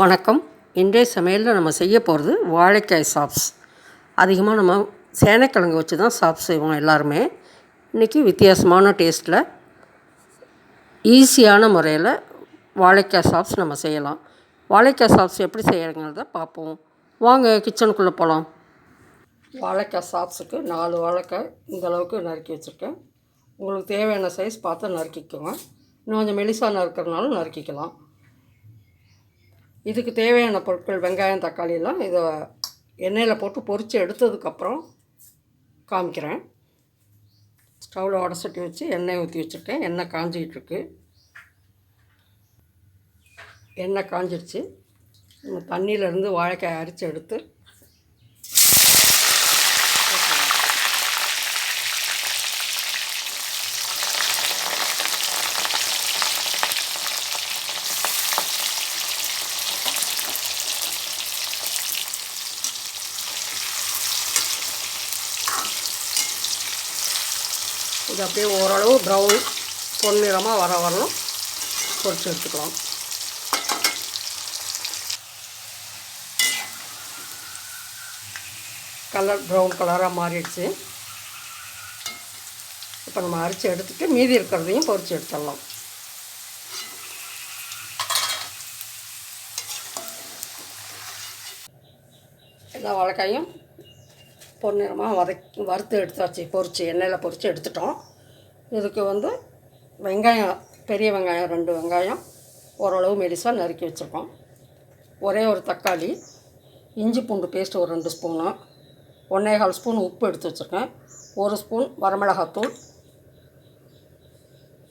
வணக்கம். இன்றைய சமையலில் நம்ம செய்ய போகிறது வாழைக்காய் சாப்ஸ். அதிகமாக நம்ம சேனைக்கிழங்கு வச்சு தான் சாப்ஸ் செய்வோம் எல்லாருமே. இன்றைக்கி வித்தியாசமான டேஸ்ட்டில் ஈஸியான முறையில் வாழைக்காய் சாப்ஸ் நம்ம செய்யலாம். வாழைக்காய் சாப்ஸ் எப்படி செய்யறங்கிறத பார்ப்போம். வாங்க கிச்சனுக்குள்ளே போகலாம் வாழைக்காய் சாப்ஸுக்கு நாலு வாழைக்காய் இந்த அளவுக்கு நறுக்கி வச்சுருக்கேன். உங்களுக்கு தேவையான சைஸ் பார்த்து நறுக்கிக்கோங்க. இன்னும் கொஞ்சம் மெலிசாக நறுக்கிறதுனாலும் நறுக்கிக்கலாம். இதுக்கு தேவையான பொருட்கள் வெங்காயம் தக்காளி எல்லாம் இதை எண்ணெயில் போட்டு பொரித்து எடுத்ததுக்கப்புறம் காமிக்கிறேன். ஸ்டவ்வில் உடச்சட்டி வச்சு எண்ணெய் ஊற்றி வச்சுருக்கேன். எண்ணெய் காஞ்சிக்கிட்டு இருக்கு எண்ணெய் காஞ்சிடுச்சு நம்ம தண்ணியிலேருந்து வாழைக்காய் அரித்து எடுத்து இது அப்படியே ஓரளவு ப்ரௌன் பொன்னிறமாக வர வரணும். பொறிச்சு எடுத்துக்கலாம். கலர் ப்ரௌன் கலராக மாறிடுச்சு. இப்போ நம்ம அரிச்சு எடுத்துட்டு மீதி இருக்கிறதையும் பொறிச்சு எடுத்துடலாம். எல்லா வாழைக்காயும் பொன்னிறமாக வதக்கி வறுத்து எடுத்தாச்சு. பொறிச்சு எண்ணெயில் பொறிச்சு எடுத்துட்டோம். இதுக்கு வந்து வெங்காயம் பெரிய வெங்காயம் ரெண்டு வெங்காயம் ஓரளவு மெலிசாக நறுக்கி வச்சுருக்கோம். ஒரே ஒரு தக்காளி இஞ்சி பூண்டு பேஸ்ட் ஒரு ரெண்டு ஸ்பூனு ஒன்றே கால் ஸ்பூன் உப்பு எடுத்து வச்சுருக்கேன். ஒரு ஸ்பூன் வரமிளகாத்தூள்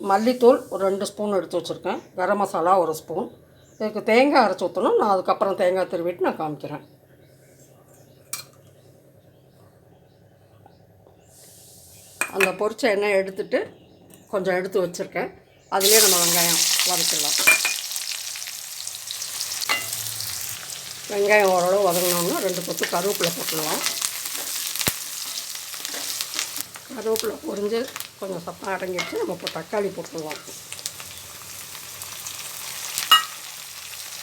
மல்லித்தூள் ஒரு ரெண்டு ஸ்பூன் எடுத்து வச்சுருக்கேன். கரம் மசாலா ஒரு ஸ்பூன் இதுக்கு தேங்காய் அரைச்சி ஊற்றணும் நான் அதுக்கப்புறம் தேங்காய் திருவிட்டு நான் காமிக்கிறேன். அந்த பொரிச்ச எண்ணெய் எடுத்துட்டு கொஞ்சம் எடுத்து வச்சுருக்கேன். அதுலேயே நம்ம வெங்காயம் வதக்கிடலாம். வெங்காயம் ஓரளவு வதங்கினோம்னா ரெண்டு கொத்து கருவேப்பிலை போட்டுடலாம் கருவேப்பிலை பொரிஞ்சு கொஞ்சம் சத்தம் அடங்கிடுச்சு. நம்ம இப்போ தக்காளி போட்டுடலாம்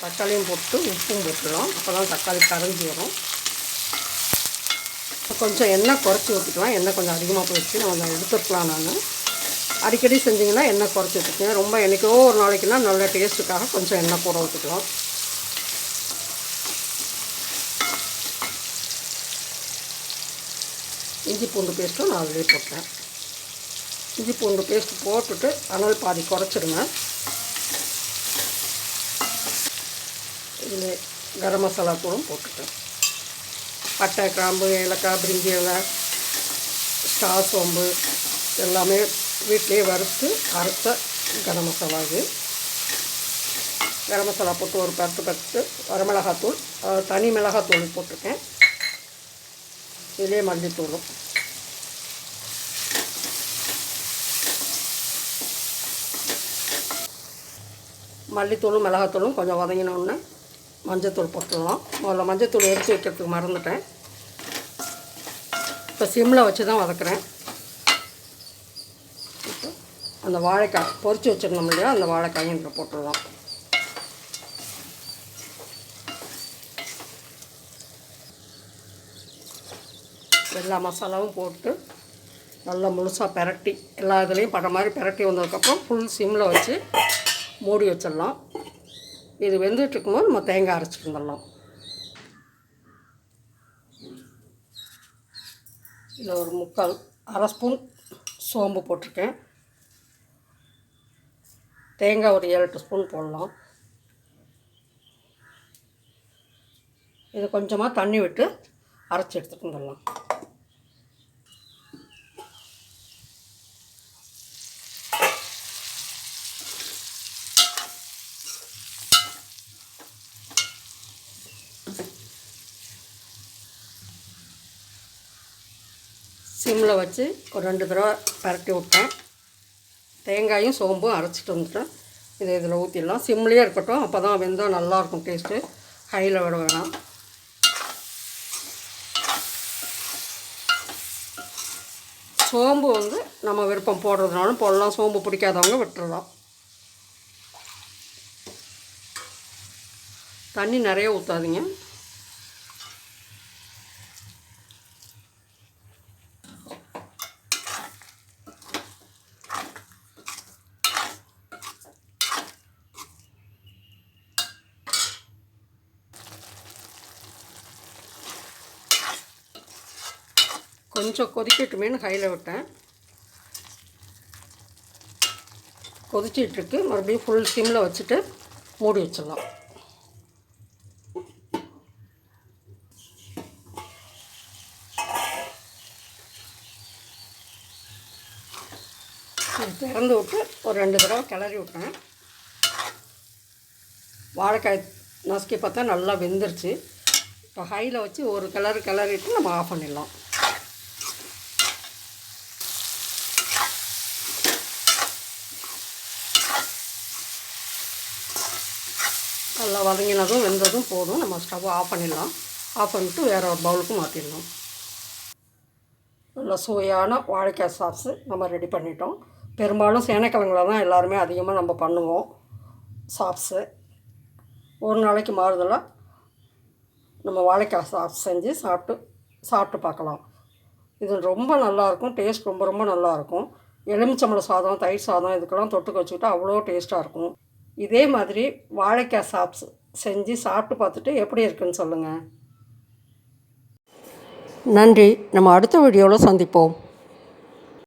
தக்காளியும் போட்டு உப்பும் போட்டுடலாம் அப்போ தான் தக்காளி கரைஞ்சி வரும் கொஞ்சம் எண்ணெய் குறைச்சி ஊற்றிக்கலாம். எண்ணெய் கொஞ்சம் அதிகமாக போயிடுச்சு. நான் எடுத்துருக்கலாம் நான். அடிக்கடி செஞ்சிங்கன்னா எண்ணெய் குறைச்சி ஊற்றிக்கங்க ரொம்ப என்றைக்கோ ஒரு நாளைக்குனா நல்ல டேஸ்ட்டுக்காக கொஞ்சம் எண்ணெய் கூட ஊற்றிக்கலாம். இஞ்சி பூண்டு பேஸ்ட்டும் நான் அதிலே போட்டேன் இஞ்சி பூண்டு பேஸ்ட் போட்டுட்டு அனல் பாதி குறைச்சிடுங்க இதில் கரம் மசாலா தூளும் போட்டுட்டேன். பட்டை கிராம்பு ஏலக்காய் பிரிஞ்சி இலை ஸ்டார் சோம்பு எல்லாமே வீட்டிலேயே வறுத்து அறுத்த கரம் மசாலா இது. கரம் மசாலா போட்டு ஒரு பத்து பத்து வரமிளகாத்தூள் தனி மிளகாத்தூள் போட்டிருக்கேன். இதுலேயே மல்லித்தூளும் மல்லித்தூளும் மிளகாத்தூளும் கொஞ்சம் வதங்கினோடனே மஞ்சத்தூள் போட்டுடலாம் முதல்ல மஞ்சத்தூள் எடுத்து வைக்கிறதுக்கு மறந்துட்டேன். இப்போ சிம்மில் வச்சு தான் வதக்குறேன். அந்த வாழைக்காய் பொறிச்சு வச்சிருந்தோம் இல்லையா? அந்த வாழைக்காயும் இதில் போட்டுடலாம் எல்லா மசாலாவும் போட்டு நல்லா முழுசாக பெரட்டி எல்லா இதுலேயும் படுற மாதிரி பெரட்டி வந்ததுக்கப்புறம் ஃபுல் சிம்மில் வச்சு மூடி வச்சிடலாம். இது வெந்துட்டு இருக்கும்போது நம்ம தேங்காய் அரைச்சிட்டு வந்துடலாம். இதில் ஒரு முக்கால் அரை ஸ்பூன் சோம்பு போட்டிருக்கேன். தேங்காய் ஒரு ஏழு எட்டு ஸ்பூன் போடலாம். இது கொஞ்சமாக தண்ணி விட்டு அரைச்சி எடுத்துகிட்டு வந்துடலாம். சிம்மில் வச்சு ஒரு ரெண்டு தடவை பரட்டி விட்டேன். தேங்காயும் சோம்பும் அரைச்சிட்டு வந்துட்டேன். இதை இதில் ஊற்றிடலாம் சிம்லேயே இருக்கட்டும். அப்போ தான் வெந்தால் நல்லாயிருக்கும் டேஸ்ட்டு. ஹையில் விட வேணாம். சோம்பு வந்து நம்ம விருப்பம் போடுறதுனாலும் போடலாம். சோம்பு பிடிக்காதவங்க விட்டுடலாம் தண்ணி நிறைய ஊற்றாதீங்க கொஞ்சம் கொதிக்கட்டுமேனு கையில் விட்டேன். கொதிச்சிட்ருக்கு மறுபடியும் ஃபுல் சிம்மில் வச்சுட்டு மூடி வச்சிடலாம். திறந்து விட்டு ஒரு ரெண்டு தடவை கிளறி விட்டேன். வாழைக்காய் நசுக்கி பார்த்தா நல்லா வெந்துருச்சு. இப்போ ஹையில் வச்சு ஒரு கிளறு கிளறிட்டு நம்ம ஆஃப் பண்ணிடலாம். நல்லா வதங்கினதும் வெந்ததும் போதும். நம்ம ஸ்டவ் ஆஃப் பண்ணிடலாம். ஆஃப் பண்ணிட்டு வேறு ஒரு பவுலுக்கு மாற்றிடலாம் நல்ல சுவையான வாழைக்காய் சாப்ஸு நம்ம ரெடி பண்ணிட்டோம். பெரும்பாலும் சேனைக்கிழங்குல தான் எல்லாருமே அதிகமாக நம்ம பண்ணுவோம் சாப்ஸு. ஒரு நாளைக்கு மாறுதலாக நம்ம வாழைக்காய் சாப்ஸ் செஞ்சு சாப்பிட்டு சாப்பிட்டு பார்க்கலாம் இது ரொம்ப நல்லாயிருக்கும் டேஸ்ட் ரொம்ப ரொம்ப நல்லாயிருக்கும் எலுமிச்சம்பழம் சாதம் தயிர் சாதம் இதுக்கெல்லாம் தொட்டுக்க வச்சுக்கிட்டா அவ்வளோ டேஸ்ட்டாக இருக்கும். இதே மாதிரி வாழைக்காய் சாப்ஸ் செஞ்சு சாப்பிட்டு பார்த்துட்டு எப்படி இருக்குன்னு சொல்லுங்கள் நன்றி. நம்ம அடுத்த வீடியோவில் சந்திப்போம்.